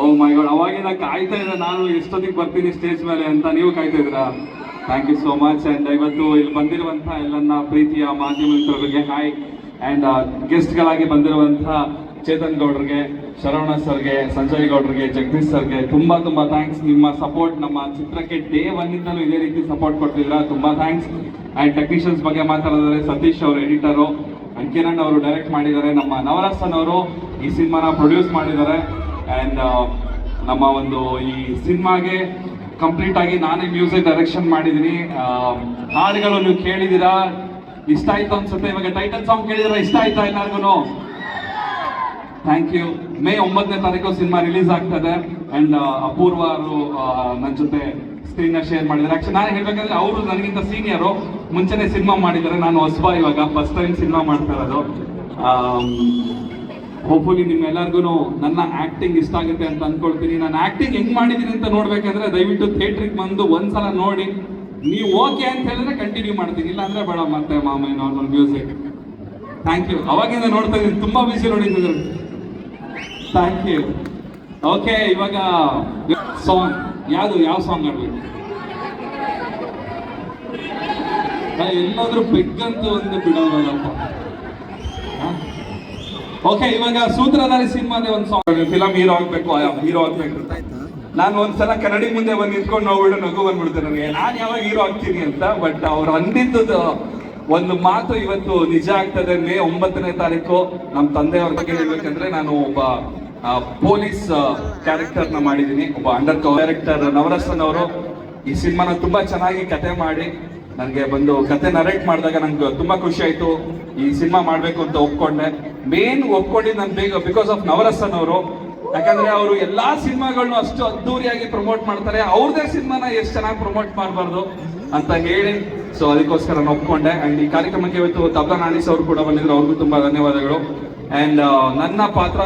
ಓ ಮೈ god ಅವಾಗಿನ ಕಾಯ್ತಾ ಇದ್ದೆ, ನಾನು ಎಷ್ಟೊತ್ತಿಗೆ ಬರ್ತೀನಿ ಸ್ಟೇಜ್ ಮೇಲೆ ಅಂತ ನೀವು ಕಾಯ್ತಾ ಇದ್ದೀರಾ? Thank you so much and ಇವತ್ತು ಇಲ್ಲಿ ಬಂದಿರುವಂಥ ಎಲ್ಲನ್ನ ಪ್ರೀತಿಯ ಮಾಧ್ಯಮ ಮಿತ್ರರಿಗೆ ಹಾಯ್ ಅಂಡ್ ಗೆಸ್ಟ್ಗಳಾಗಿ ಬಂದಿರುವಂಥ ಚೇತನ್ ಗೌಡ್ರಿಗೆ, ಶರವಣ ಸರ್ಗೆ, ಸಂಜಯ್ ಗೌಡ್ರಿಗೆ, ಜಗದೀಶ್ ಸರ್ಗೆ ತುಂಬಾ ತುಂಬಾ ಥ್ಯಾಂಕ್ಸ್ ನಿಮ್ಮ ಸಪೋರ್ಟ್ ನಮ್ಮ ಚಿತ್ರಕ್ಕೆ ಡೇ ಒನ್ನಿಂದಲೂ ಇದೇ ರೀತಿ ಸಪೋರ್ಟ್ ಕೊಟ್ಟಿದ್ರ ತುಂಬಾ ಥ್ಯಾಂಕ್ಸ್ ಅಂಡ್ ಟೆಕ್ನಿಷಿಯನ್ಸ್ ಬಗ್ಗೆ ಮಾತಾಡಿದ್ರೆ ಸತೀಶ್ ಅವರು ಎಡಿಟರು ಅಂಕಿರಣ್ ಕಿರಣ್ ಅವರು ಡೈರೆಕ್ಟ್ ಮಾಡಿದ್ದಾರೆ. ನಮ್ಮ ನವರಸನ್ ಅವರು ಈ ಸಿನಿಮಾನ ಪ್ರೊಡ್ಯೂಸ್ ಮಾಡಿದ್ದಾರೆ. ಅಂಡ್ ನಮ್ಮ ಒಂದು ಈ ಸಿನಿಮಾಗೆ ಕಂಪ್ಲೀಟ್ ಆಗಿ ನಾನೇ ಮ್ಯೂಸಿಕ್ ಡೈರೆಕ್ಷನ್ ಮಾಡಿದ್ದೀನಿ. ಹಾಡುಗಳು ನೀವು ಕೇಳಿದ್ದೀರಾ? ಇಷ್ಟ ಆಯ್ತು ಅನ್ಸುತ್ತೆ ಇವಾಗ ಟೈಟಲ್ ಸಾಂಗ್ ಕೇಳಿದ್ರೆ ಇಷ್ಟ ಆಯ್ತಾ ಎಲ್ಲರಿಗೂ ಥ್ಯಾಂಕ್ ಯು ಮೇ ಒಂಬತ್ತನೇ ತಾರೀಕು ಸಿನಿಮಾ ರಿಲೀಸ್ ಆಗ್ತದೆ. ಅಂಡ್ ಅಪೂರ್ವ ಅವರು ನನ್ನ ಜೊತೆ ಸ್ಕ್ರೀನ್ ಶೇರ್ ಮಾಡಿದ್ದಾರೆ. ಆಕ್ಚುಲಿ ನಾನು ಹೇಳ್ಬೇಕಂದ್ರೆ ಅವರು ನನಗಿಂತ ಸೀನಿಯರು ಮುಂಚೆನೆ ಸಿನಿಮಾ ಮಾಡಿದ್ದಾರೆ. ನಾನು ಹೊಸಬ ಇವಾಗ ಫಸ್ಟ್ ಟೈಮ್ ಸಿನಿಮಾ ಮಾಡ್ತಾ ಇರೋದು. ಹೋಪ್ಫುಲಿ ನಿಮ್ಮೆಲ್ಲರಿಗೂ ನನ್ನ ಆಕ್ಟಿಂಗ್ ಇಷ್ಟ ಆಗುತ್ತೆ ಅಂತ ಅನ್ಕೊಳ್ತೀನಿ. ನಾನು ಆಕ್ಟಿಂಗ್ ಹೆಂಗ್ ಮಾಡಿದ್ದೀನಿ ಅಂತ ನೋಡ್ಬೇಕಂದ್ರೆ ದಯವಿಟ್ಟು ಥಿಯೇಟ್ರಿಗೆ ಬಂದು ಒಂದ್ಸಲ ನೋಡಿ. ನೀವು ಓಕೆ ಅಂತ ಹೇಳಿದ್ರೆ ಕಂಟಿನ್ಯೂ ಮಾಡ್ತೀನಿ. ಇಲ್ಲ ಅಂದ್ರೆ ಬೇಡ ಮತ್ತೆ ಮಾಮೈ ನಾರ್ಮಲ್ ಮ್ಯೂಸಿಕ್ ಥ್ಯಾಂಕ್ ಯು ಅವಾಗಿಂದ ನೋಡ್ತಾ ಇದ್ದೀನಿ. ತುಂಬಾ ಬಿಸಿ ನೋಡಿದ್ದೀನಿ ಥ್ಯಾಂಕ್ ಯು ಓಕೆ ಇವಾಗ ಸಾಂಗ್ ಯಾವುದು? ಯಾವ ಸಾಂಗ್ ಆಡ್ಬೇಕು ಎಲ್ಲಾದ್ರೂ ಬೆಕ್ಕಂತ ಒಂದು ಬಿಡೋದಲ್ಲಪ್ಪ. ಓಕೆ ಇವಾಗ ಸೂತ್ರಧಾರಿ ಸಿನಿಮಾದ ಒಂದು ಸಾಂಗ್ ಫಿಲಮ್ ಹೀರೋ ಆಗ್ಬೇಕು ಹೀರೋ ಆಗ್ಬೇಕು ನಾನು ಒಂದ್ಸಲ ಕನ್ನಡಿ ಮುಂದೆ ಬಂದು ನಿಂತ್ಕೊಂಡು ನೋಡ್ಬಿಟ್ಟು ನಗು ಬಂದ್ಬಿಡ್ತೇನೆ ನನಗೆ. ನಾನು ಯಾವಾಗ ಹೀರೋ ಆಗ್ತೀನಿ ಅಂತ ಬಟ್ ಅವ್ರು ಅಂದಿದ್ದು ಒಂದು ಮಾತು ಇವತ್ತು ನಿಜ ಆಗ್ತದೆ ಮೇ ಒಂಬತ್ತನೇ ತಾರೀಕು. ನಮ್ಮ ತಂದೆಯವ್ರ ಬಗ್ಗೆ ಹೇಳ್ಬೇಕಂದ್ರೆ ನಾನು ಒಬ್ಬ ಪೊಲೀಸ್ ಕ್ಯಾರೆಕ್ಟರ್ನ ಮಾಡಿದ್ದೀನಿ. ಒಬ್ಬ ಅಂಡರ್ ಕವರ್ ಕ್ಯಾರೆಕ್ಟರ್ ನವರಸನ್ ಅವರು ಈ ಸಿನಿಮಾನ ತುಂಬಾ ಚೆನ್ನಾಗಿ ಕತೆ ಮಾಡಿ ನನಗೆ ಬಂದು ಕತೆ ನರೇಟ್ ಮಾಡಿದಾಗ ನಂಗೆ ತುಂಬ ಖುಷಿ ಆಯಿತು. ಈ ಸಿನಿಮಾ ಮಾಡಬೇಕು ಅಂತ ಒಪ್ಕೊಂಡೆ. ಮೇನ್ ಒಪ್ಕೊಂಡಿದ್ದು ನಾನು ಬೇಗ ಬಿಕಾಸ್ ಆಫ್ ನವರಸನ್ ಅವರು ಯಾಕಂದ್ರೆ ಅವರು ಎಲ್ಲಾ ಸಿನಿಮಾಗಳನ್ನು ಅಷ್ಟು ಅದ್ದೂರಿಯಾಗಿ ಪ್ರಮೋಟ್ ಮಾಡ್ತಾರೆ. ಅವ್ರದೇ ಸಿನಿಮಾನ ಎಷ್ಟು ಚೆನ್ನಾಗಿ ಪ್ರಮೋಟ್ ಮಾಡಬಾರ್ದು ಅಂತ ಹೇಳಿ. ಸೊ ಅದಕ್ಕೋಸ್ಕರ ನಾನು ಒಪ್ಕೊಂಡೆ. ಅಂಡ್ ಈ ಕಾರ್ಯಕ್ರಮಕ್ಕೆ ಇವತ್ತು ತಬ್ಲಾ ನಾನೀಸ್ ಅವರು ಕೂಡ ಬಂದಿದ್ರು. ಅವ್ರಿಗೂ ತುಂಬಾ ಧನ್ಯವಾದಗಳು. ಅಂಡ್ ನನ್ನ ಪಾತ್ರ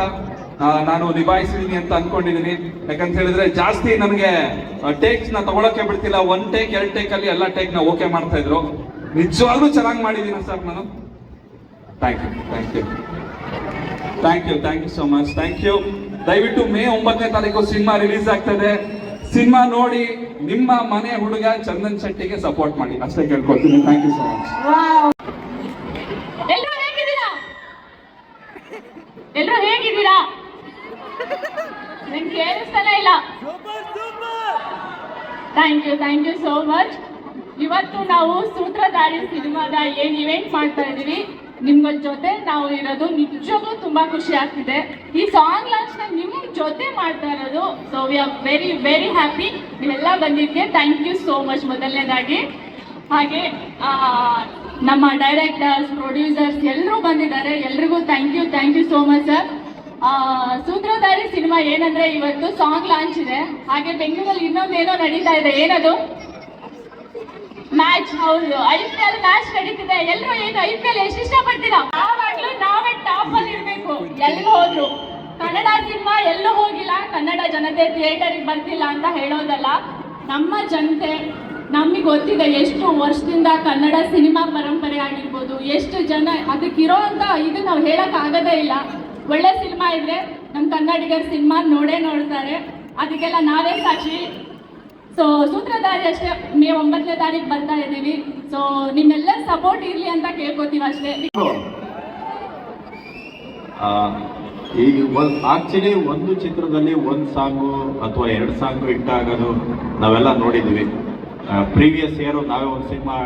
ನಾನು ನಿಭಾಯಿಸಿದೀನಿ ಅಂತ ಅನ್ಕೊಂಡಿದೀನಿ. ಯಾಕಂತ ಹೇಳಿದ್ರೆ ಜಾಸ್ತಿ ನನಗೆ ಟೇಕ್ಸ್ನ ತಗೊಳಕ್ಕೆ ಬಿಡ್ತಿಲ್ಲ. ಒನ್ ಟೇಕ್ ಎರಡು ಟೇಕ್ ಅಲ್ಲಿ ಎಲ್ಲ ಟೇಕ್ನ ಓಕೆ ಮಾಡ್ತಾ ಇದ್ರು. ನಿಜವಾಗ್ಲೂ ಚೆನ್ನಾಗಿ ಮಾಡಿದೀನಿ ಸರ್ ನಾನು. Thank you thank you thank you thank you so much thank you ದಯವಿಟ್ಟು ಮೇ ಒಂಬತ್ತನೇ ತಾರೀಕು ಸಿನಿಮಾ ರಿಲೀಸ್ ಆಗ್ತದೆ ಸಿನಿಮಾ ನೋಡಿ ನಿಮ್ಮ ಮನೆ ಹುಡುಗ ಚಂದನ್ ಶೆಟ್ಟಿಗೆ ಸಪೋರ್ಟ್ ಮಾಡಿ. ಅಷ್ಟೇ ಕೇಳ್ಕೊಳ್ತೀನಿ. Thank you so much thank you thank you so much ಇವತ್ತು ನಾವು ಸೂತ್ರಧಾರಿ ಸಿನಿಮಾದ ಏನು ಇವೆಂಟ್ ಮಾಡ್ತಾ ಇದ್ದೀವಿ ನಿಮ್ಗಳ ಜೊತೆ ನಾವು ಇರೋದು ನಿಜವೂ ತುಂಬಾ ಖುಷಿ ಆಗ್ತಿದೆ. ಈ ಸಾಂಗ್ ಲಾಂಚ್ನ ನಿಮ್ ಜೊತೆ ಮಾಡ್ತಾ ಇರೋದು so we are very very happy ನೀವೆಲ್ಲ ಬಂದಿದ್ದೆ ಥ್ಯಾಂಕ್ ಯು ಸೋ ಮಚ್ ಮೊದಲನೇದಾಗಿ. ಹಾಗೆ ನಮ್ಮ ಡೈರೆಕ್ಟರ್ಸ್ ಪ್ರೊಡ್ಯೂಸರ್ಸ್ ಎಲ್ಲರೂ ಬಂದಿದ್ದಾರೆ. ಎಲ್ರಿಗೂ thank you thank you so much sir Sutradhari cinema ಏನಂದ್ರೆ ಇವತ್ತು ಸಾಂಗ್ ಲಾಂಚ್ ಇದೆ. ಹಾಗೆ ಬೆಂಗಳೂರಲ್ಲಿ ಇನ್ನೊಂದೇನೋ ನಡೀತಾ ಇದೆ. ಏನದು? ಮ್ಯಾಚ್ ಹೌದು. ಐ ಪಿ ಎಲ್ ಮ್ಯಾಚ್ ನಡೀತಿದೆ. ಎಲ್ಲರೂ ಏನು ಐ ಪಿ ಎಲ್ ಎಷ್ಟು ಇಷ್ಟಪಡ್ತೀರಾ? ಯಾವಾಗ್ಲೂ ನಾವೇ ಟಾಪ್ ಅಲ್ಲಿ ಇರ್ಬೇಕು. ಎಲ್ಲಿ ಹೋದ್ರು. ಕನ್ನಡ ಸಿನಿಮಾ ಎಲ್ಲೂ ಹೋಗಿಲ್ಲ. ಕನ್ನಡ ಜನತೆ ಥಿಯೇಟರಿಗೆ ಬರ್ತಿಲ್ಲ ಅಂತ ಹೇಳೋದಲ್ಲ. ನಮ್ಮ ಜನತೆ ನಮಗೆ ಗೊತ್ತಿದೆ ಎಷ್ಟು ವರ್ಷದಿಂದ ಕನ್ನಡ ಸಿನಿಮಾ ಪರಂಪರೆ ಆಗಿರ್ಬೋದು, ಎಷ್ಟು ಜನ ಅದಕ್ಕಿರೋ ಅಂತ ಇದು ನಾವು ಹೇಳಕ್ ಆಗದೇ ಇಲ್ಲ. ಒಳ್ಳೆ ಸಿನಿಮಾ ಇದ್ರೆ ನಮ್ಮ ಕನ್ನಡಿಗರ ಸಿನಿಮಾ ನೋಡೇ ನೋಡ್ತಾರೆ. ಅದಕ್ಕೆಲ್ಲ ನಾವೇ ಸಾಕ್ಷಿ. ಸೊ ಸೂತ್ರಧಾರಿ ಅಷ್ಟೇ. ಮೇ ಒಂಬತ್ತನೇ ತಾರೀಕು ಬರ್ತಾ ಇದ್ದೀವಿ. ಸೊ ನಿಮ್ಮೆಲ್ಲ ಸಪೋರ್ಟ್ ಇರಲಿ ಅಂತ ಕೇಳ್ಕೊತೀವಿ ಅಷ್ಟೇ. ಈಗ ಒಂದು ಆಕ್ಚುಲಿ ಒಂದು ಚಿತ್ರದಲ್ಲಿ ಒಂದು ಸಾಂಗು ಅಥವಾ ಎರಡು ಸಾಂಗು ಇಟ್ಟಾಗೋದು ನಾವೆಲ್ಲ ನೋಡಿದ್ವಿ. ಪ್ರೀವಿಯಸ್ ಇಯರ್ ನಾವೇ ಒಂದು ಸಿನಿಮಾ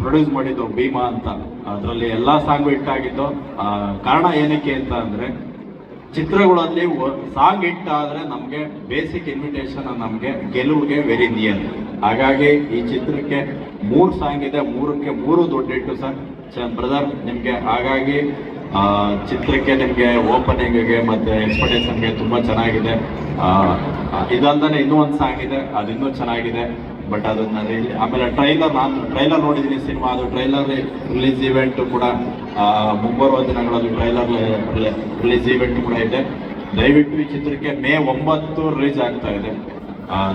ಪ್ರೊಡ್ಯೂಸ್ ಮಾಡಿದ್ದು ಭೀಮಾ ಅಂತ. ಅದರಲ್ಲಿ ಎಲ್ಲ ಸಾಂಗು ಹಿಟ್ ಆ, ಕಾರಣ ಏನಕ್ಕೆ ಅಂತ ಅಂದರೆ ಚಿತ್ರಗಳಲ್ಲಿ ಸಾಂಗ್ ಹಿಟ್ ಆದರೆ ನಮಗೆ ಬೇಸಿಕ್ ಇನ್ವಿಟೇಷನ್ ನಮಗೆ ಗೆಲುವಿಗೆ ವೆರಿ ನಿಯರ್ ಹಾಗಾಗಿ ಈ ಚಿತ್ರಕ್ಕೆ ಮೂರು ಸಾಂಗ್ ಇದೆ ಮೂರಕ್ಕೆ ಮೂರು ದೊಡ್ಡ ಹಿಟ್ಟು ಸರ್. ಬ್ರದರ್ ನಿಮಗೆ ಹಾಗಾಗಿ ಚಿತ್ರಕ್ಕೆ ನಿಮಗೆ ಓಪನಿಂಗ್ಗೆ ಮತ್ತು ಎಕ್ಸ್ಪೆಕ್ಟೇಷನ್ಗೆ ತುಂಬ ಚೆನ್ನಾಗಿದೆ. ಇದಲ್ದೇ ಇನ್ನೂ ಒಂದು ಸಾಂಗ್ ಇದೆ ಅದು ಇನ್ನೂ ಚೆನ್ನಾಗಿದೆ. ಬಟ್ ಅದನ್ನ ರಿಲೀ- ಆಮೇಲೆ ಟ್ರೈಲರ್ ನಾನು ಟ್ರೈಲರ್ ನೋಡಿದ್ದೀನಿ ಸಿನಿಮಾ, ಅದು ಟ್ರೈಲರ್ ರಿಲೀಸ್ ಇವೆಂಟ್ ಕೂಡ ಮುಂಬರುವ ದಿನಗಳಲ್ಲಿ ಟ್ರೈಲರ್ ರಿಲೀಸ್ ಇವೆಂಟ್ ಕೂಡ ಇದೆ. ದಯವಿಟ್ಟು ಈ ಚಿತ್ರಕ್ಕೆ ಮೇ ಒಂಬತ್ತು ರಿಲೀಸ್ ಆಗ್ತಾ ಇದೆ.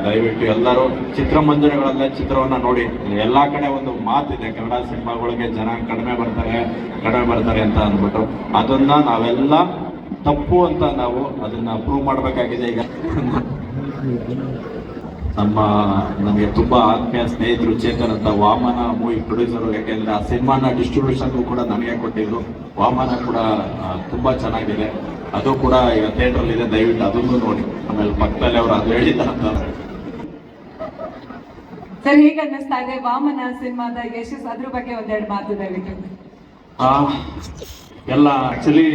ದಯವಿಟ್ಟು ಎಲ್ಲರೂ ಚಿತ್ರಮಂದಿರಗಳಲ್ಲೇ ಚಿತ್ರವನ್ನ ನೋಡಿ. ಎಲ್ಲ ಕಡೆ ಒಂದು ಮಾತಿದೆ, ಕನ್ನಡ ಸಿನಿಮಾಗಳಿಗೆ ಜನ ಕಡಿಮೆ ಬರ್ತಾರೆ ಕಡಿಮೆ ಬರ್ತಾರೆ ಅಂತ ಅಂದ್ಬಿಟ್ಟು. ಅದನ್ನ ನಾವೆಲ್ಲ ತಪ್ಪು ಅಂತ ನಾವು ಅದನ್ನ ಪ್ರೂವ್ ಮಾಡಬೇಕಾಗಿದೆ ಈಗ. ನಮ್ಮ ನಮಗೆ ತುಂಬಾ ಆತ್ಮೀಯ ಸ್ನೇಹಿತರು ಚೇತನ್ ಅಂತ ವಾಮನ ಮೂವಿ ಪ್ರೊಡ್ಯೂಸರು ಯಾಕೆಂದ್ರೆ ಆ ಸಿನಿಮಾನ ಡಿಸ್ಟ್ರಿಬ್ಯೂಷನ್ ಕೂಡ ನನಗೆ ಕೊಟ್ಟಿದ್ರು. ವಾಮನ ಕೂಡ ತುಂಬ ಚೆನ್ನಾಗಿದೆ. ಅದು ಕೂಡ ಈಗ ಥಿಯೇಟರ್ ಇದೆ ದಯವಿಟ್ಟು ಅದನ್ನು ನೋಡಿ. ಆಮೇಲೆ ಪಕ್ಕದಲ್ಲಿ ಅವರು ಅದು ಹೇಳಿದ್ದಾರಂತ ಸರ್ ಹೇಗೆ ಅನ್ನಿಸ್ತಾ ಇದೆ ವಾಮನ ಸಿನಿಮಾದ ಯಶಸ್ ಅದ್ರ ಬಗ್ಗೆ ಒಂದೆರಡು ಮಾತು ದಯವಿಟ್ಟು ಆ, ಎಲ್ಲ ಆಕ್ಚುಲಿ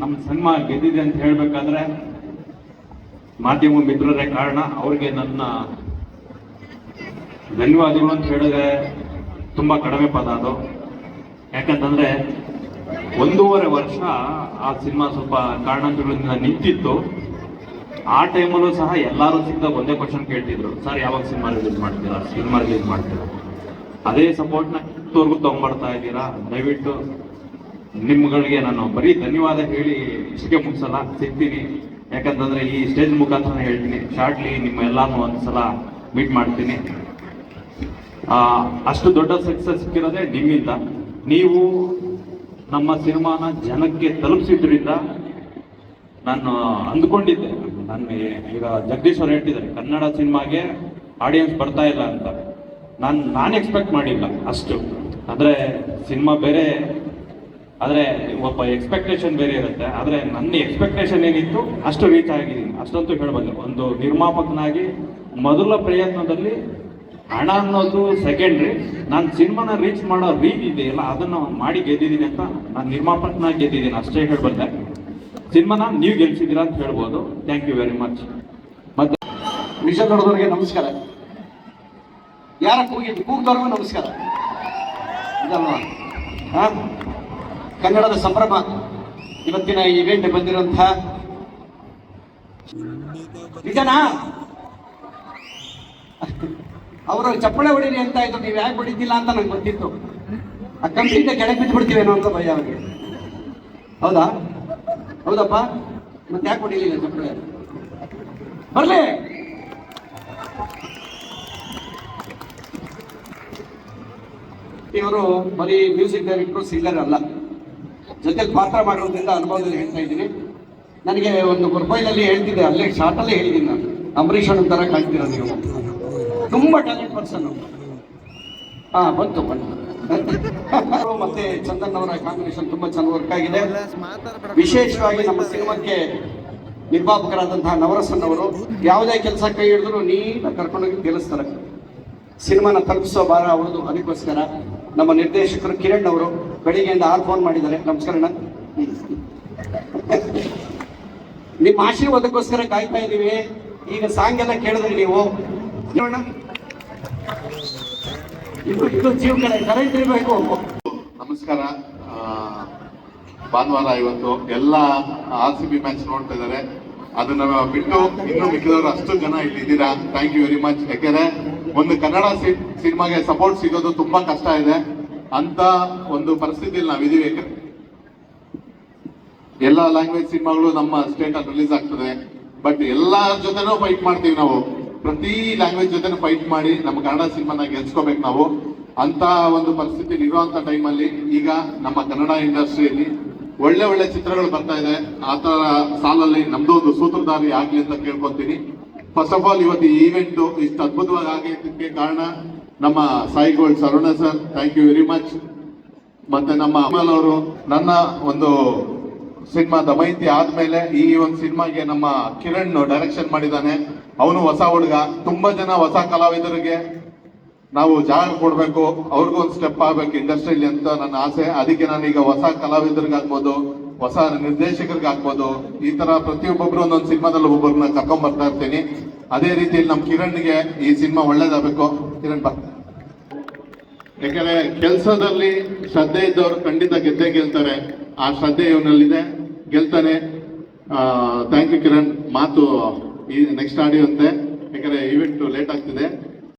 ನಮ್ಮ ಸಿನಿಮಾ ಗೆದ್ದಿದೆ ಅಂತ ಹೇಳ್ಬೇಕಾದ್ರೆ ಮಾಧ್ಯಮ ಮಿತ್ರರೇ ಕಾರಣ, ಅವ್ರಿಗೆ ನನ್ನ ಧನ್ಯವಾದಗಳು ಅಂತ ಹೇಳಿದ್ರೆ ತುಂಬಾ ಕಡಿಮೆ ಪದ ಅದು. ಯಾಕಂತಂದ್ರೆ ಒಂದೂವರೆ ವರ್ಷ ಆ ಸಿನಿಮಾ ಸ್ವಲ್ಪ ಕಾರಣಾಂತರಗಳಿಂದ ನಿಂತಿತ್ತು. ಆ ಟೈಮಲ್ಲೂ ಸಹ ಎಲ್ಲರೂ ಸಿಕ್ಕಾಗ ಒಂದೇ ಕ್ವಶನ್ ಕೇಳ್ತಿದ್ರು. ಸರ್, ಯಾವಾಗ ಸಿನಿಮಾ ರಿಲೀಸ್ ಮಾಡ್ತೀರಾ? ಸಿನಿಮಾ ರಿಲೀಸ್ ಮಾಡ್ತೀರಾ? ಅದೇ ಸಪೋರ್ಟ್ನ ತೋರ್ಗು ತಗೊಂಡ್ಬರ್ತಾ ಇದ್ದೀರಾ? ದಯವಿಟ್ಟು ನಿಮ್ಗಳಿಗೆ ನಾನು ಬರೀ ಧನ್ಯವಾದ ಹೇಳಿ ಇಷ್ಟಕ್ಕೆ ಮುಗಿಸಲ್ಲ ಸಿಗ್ತೀನಿ. ಯಾಕಂತಂದ್ರೆ ಈ ಸ್ಟೇಜ್ ಮುಖಾಂತರ ಹೇಳ್ತೀನಿ. ಶಾರ್ಟ್ಲಿ ನಿಮ್ಮ ಎಲ್ಲಾನು ಒಂದ್ಸಲ ಮೀಟ್ ಮಾಡ್ತೀನಿ. ಅಷ್ಟು ದೊಡ್ಡ ಸಕ್ಸಸ್ ಸಿಕ್ಕಿರೋದೆ ನಿಮ್ಮಿಂದ. ನೀವು ನಮ್ಮ ಸಿನಿಮಾನ ಜನಕ್ಕೆ ತಲುಪಿಸಿದ್ರಿಂದ ನಾನು ಅಂದ್ಕೊಂಡಿದ್ದೆ. ನಾನು ಈಗ ಜಗದೀಶ್ ಅವರು ಹೇಳ್ತಿದ್ದಾರೆ, ಕನ್ನಡ ಸಿನಿಮಾಗೆ ಆಡಿಯನ್ಸ್ ಬರ್ತಾ ಇಲ್ಲ ಅಂತ. ನಾನು ನಾನು ಎಕ್ಸ್ಪೆಕ್ಟ್ ಮಾಡಿಲ್ಲ ಅಷ್ಟು. ಆದರೆ ಸಿನಿಮಾ ಬೇರೆ ಆದರೆ ಒಬ್ಬ ಎಕ್ಸ್ಪೆಕ್ಟೇಷನ್ ಬೇರೆ ಇರುತ್ತೆ. ಆದರೆ ನನ್ನ ಎಕ್ಸ್ಪೆಕ್ಟೇಷನ್ ಏನಿತ್ತು? ಅಷ್ಟು ರೀಚ್ ಆಗಿದ್ದೀನಿ. ಅಷ್ಟಂತೂ ಹೇಳ್ಬೋದು ಒಂದು ನಿರ್ಮಾಪಕನಾಗಿ ಮೊದಲ ಪ್ರಯತ್ನದಲ್ಲಿ ಹಣ ಅನ್ನೋದು ಸೆಕೆಂಡ್ರಿ ನಾನು ಸಿನಿಮಾನ ರೀಚ್ ಮಾಡೋ ರೀತಿ ಇದೆಯಲ್ಲ, ಅದನ್ನು ಮಾಡಿ ಗೆದ್ದಿದ್ದೀನಿ ಅಂತ ನಾನು ನಿರ್ಮಾಪಕನಾಗಿ ಗೆದ್ದಿದ್ದೀನಿ. ಅಷ್ಟೇ ಹೇಳ್ಬಲ್ಲೆ. ಸಿನಿಮಾನ ನೀವು ಗೆಲ್ಸಿದ್ದೀರಾ ಅಂತ ಹೇಳ್ಬೋದು. ಥ್ಯಾಂಕ್ ಯು ವೆರಿ ಮಚ್ ಮತ್ತೆ ವಿಷಯ ನೋಡಿದವ್ರಿಗೆ ನಮಸ್ಕಾರ. ಯಾರ ಕೂಗಿ ಕೂಗ್ದವ್ರಿಗೂ ನಮಸ್ಕಾರ. ಹಾ? ಕನ್ನಡದ ಸಂಭ್ರಮ ಇವತ್ತಿನ ಇವೆಂಟ್ ಬಂದಿರುವಂತಹ ನಿಜನಾ? ಅವರು ಚಪ್ಪಳೆ ಹೊಡೀರಿ ಅಂತ ಇದ್ರು ನೀವು ಯಾಕೆ ಹೊಡಿತಿಲ್ಲ ಅಂತ ನಂಗೆ ಗೊತ್ತಿತ್ತು. ಆ ಕಂಪ್ಲೀಟ್ ಕೆಳಗೆ ಬಿದ್ದು ಬಿಡ್ತೀವೇನೋ ಅಂತ ಭಯ ಅವರಿಗೆ. ಹೌದಾ? ಹೌದಪ್ಪ? ಮತ್ತೆ ಯಾಕೆ ಹೊಡಿಲಿಲ್ಲ ಚಪ್ಪಳೆ? ಬರ್ಲಿ! ಇವರು ಬರೀ ಮ್ಯೂಸಿಕ್ ಡೈರೆಕ್ಟರ್ ಸಿಂಗರ್ ಅಲ್ಲ. ಜೊತೆಲಿ ಪಾತ್ರ ಮಾಡೋದ್ರಿಂದ ಅನುಭವದಲ್ಲಿ ಹೇಳ್ತಾ ಇದ್ದೀನಿ. ನನಗೆ ಒಂದು ಪ್ರೊಫೈಲಲ್ಲಿ ಹೇಳ್ತಿದ್ದೆ, ಅಲ್ಲೇ ಶಾರ್ಟಲ್ಲೇ ಹೇಳಿದ್ದೀನಿ ನಾನು. ಅಂಬರೀಷ್ ಅಣ್ಣ ಥರ ಕಾಣ್ತೀರ ನೀವು? ತುಂಬ ಟ್ಯಾಲೆಂಟ್ ಪರ್ಸನ್ ಹಾ, ಬಂತು ಬಂತು. ಮತ್ತೆ ಚಂದನ್ ಅವರ ಕಾಂಬಿನೇಷನ್ ತುಂಬಾ ಚೆನ್ನಾಗಿ ವರ್ಕ್ ಆಗಿದೆ. ವಿಶೇಷವಾಗಿ ನಮ್ಮ ಸಿನಿಮಾಕ್ಕೆ ನಿರ್ಮಾಪಕರಾದಂತಹ ನವರಸನ್ ಅವರು ಯಾವುದೇ ಕೆಲಸ ಕೈ ಹಿಡಿದ್ರು ನೀಟಾಗಿ ಕರ್ಕೊಂಡೋಗಿ ಗೆಲ್ಲಿಸ್ತಾರೆ. ಸಿನಿಮಾನ ತಲುಪಿಸೋ ಭಾರ ಅವ್ರದ್ದು ಅದಕ್ಕೋಸ್ಕರ. ನಮ್ಮ ನಿರ್ದೇಶಕರು ಕಿರಣ್ ಅವರು ಬೆಳಿಗ್ಗೆಯಿಂದ ಆರು ಫೋನ್ ಮಾಡಿದ್ದಾರೆ. ನಮಸ್ಕಾರ. ನಿಮ್ಮ ಆಶೀರ್ವಾದಕ್ಕೋಸ್ಕರ ಕಾಯ್ತಾ ಇದ್ದೀವಿ. ಈಗ ಸಾಂಗ್ ಎಲ್ಲ ಕೇಳಿದ್ರಿ ನೀವು. ನೋಡೋಣ ಜೀವ ನಮಸ್ಕಾರ. ಭಾನುವಾರ ಇವತ್ತು ಎಲ್ಲ ಆರ್ ಸಿ ಬಿ ಮ್ಯಾಚ್ ನೋಡ್ತಾ ಇದ್ದಾರೆ. ಅದನ್ನ ಬಿಟ್ಟು ಇನ್ನು ಮಿಕ್ಕಿದವರು ಅಷ್ಟು ಜನ ಇಲ್ಲಿ ಇದ್ದೀರಾ? ಥ್ಯಾಂಕ್ ಯು ವೆರಿ ಮಚ್ ಯಾಕೆಂದ್ರೆ ಒಂದು ಕನ್ನಡ ಸಿನಿಮಾಗೆ ಸಪೋರ್ಟ್ ಸಿಗೋದು ತುಂಬಾ ಕಷ್ಟ ಇದೆ ಅಂತ ಒಂದು ಪರಿಸ್ಥಿತಿಯಲ್ಲಿ ನಾವು ಇದೀವಿ ಎಲ್ಲ ಲ್ಯಾಂಗ್ವೇಜ್ ಸಿನಿಮಾಗಳು ನಮ್ಮ ಸ್ಟೇಟ್ ಅಲ್ಲಿ ರಿಲೀಸ್ ಆಗ್ತದೆ. ಬಟ್ ಎಲ್ಲರ ಜೊತೆನೂ ಫೈಟ್ ಮಾಡ್ತೀವಿ ನಾವು. ಪ್ರತಿ ಲ್ಯಾಂಗ್ವೇಜ್ ಜೊತೆನೂ ಫೈಟ್ ಮಾಡಿ ನಮ್ಮ ಕನ್ನಡ ಸಿನಿಮಾನ ಗೆಲ್ಸ್ಕೋಬೇಕು ನಾವು. ಅಂತ ಒಂದು ಪರಿಸ್ಥಿತಿ ಇರುವಂತ ಟೈಮಲ್ಲಿ ಈಗ ನಮ್ಮ ಕನ್ನಡ ಇಂಡಸ್ಟ್ರಿಯಲ್ಲಿ ಒಳ್ಳೆ ಒಳ್ಳೆ ಚಿತ್ರಗಳು ಬರ್ತಾ ಇದೆ. ಆ ತರ ಸಾಲಲ್ಲಿ ನಮ್ದು ಒಂದು ಸೂತ್ರಧಾರಿ ಆಗ್ಲಿ ಅಂತ ಕೇಳ್ಕೊಂತೀನಿ. ಫಸ್ಟ್ ಆಫ್ ಆಲ್ ಇವತ್ತು ಈ ಈವೆಂಟ್ ಇಷ್ಟು ಅದ್ಭುತವಾಗಿ ಆಗಿದ್ದಕ್ಕೆ ಕಾರಣ ನಮ್ಮ Sai gold ಸರೋಣ sir. Thank you very much ಮತ್ತೆ ನಮ್ಮ ಅಮಲ್ ಅವರು, ನನ್ನ ಒಂದು ಸಿನಿಮಾ ದಮಯಂತಿ ಆದ್ಮೇಲೆ ಈ ಒಂದು ಸಿನಿಮಾಗೆ ನಮ್ಮ ಕಿರಣ್ ಡೈರೆಕ್ಷನ್ ಮಾಡಿದ್ದಾನೆ. ಅವನು ಹೊಸ ಹುಡುಗ. ತುಂಬಾ ಜನ ಹೊಸ ಕಲಾವಿದರಿಗೆ ನಾವು ಜಾಗ ಕೊಡ್ಬೇಕು. ಅವ್ರಿಗೂ ಒಂದು ಸ್ಟೆಪ್ ಆಗ್ಬೇಕು ಇಂಡಸ್ಟ್ರಿಯಲ್ಲಿ ಅಂತ ನನ್ನ ಆಸೆ. ಅದಕ್ಕೆ ನಾನೀಗ ಹೊಸ ಕಲಾವಿದರಿಗಾಗ್ಬೋದು. ಹೊಸ ನಿರ್ದೇಶಕರಿಗೆ ಆಗ್ಬೋದು, ಈ ತರ ಪ್ರತಿಯೊಬ್ಬೊಬ್ರು ಒಂದೊಂದು ಸಿನಿಮಾದಲ್ಲಿ ಒಬ್ಬೊಬ್ಬರನ್ನ ಕರ್ಕೊಂಡ್ ಬರ್ತಾ ಇರ್ತೀನಿ. ಅದೇ ರೀತಿಯಲ್ಲಿ ನಮ್ಮ ಕಿರಣ್ಗೆ ಈ ಸಿನಿಮಾ ಒಳ್ಳೇದಾಗಬೇಕು. ಕಿರಣ್ ಬರ್ತಾರೆ ಯಾಕಂದ್ರೆ ಕೆಲಸದಲ್ಲಿ ಶ್ರದ್ಧೆ ಇದ್ದವರು ಖಂಡಿತ ಗೆದ್ದೇ ಗೆಲ್ತಾರೆ. ಆ ಶ್ರದ್ಧೆ ಇವನಲ್ಲಿದೆ. ಗೆಲ್ತಾನೆ. Thank you Kiran. ಮಾತು ಈ ನೆಕ್ಸ್ಟ್ ಆಡಿಯೋ ಅಂತೆ. ಯಾಕಂದ್ರೆ ಇವೆಂಟ್ ಲೇಟ್ ಆಗ್ತಿದೆ.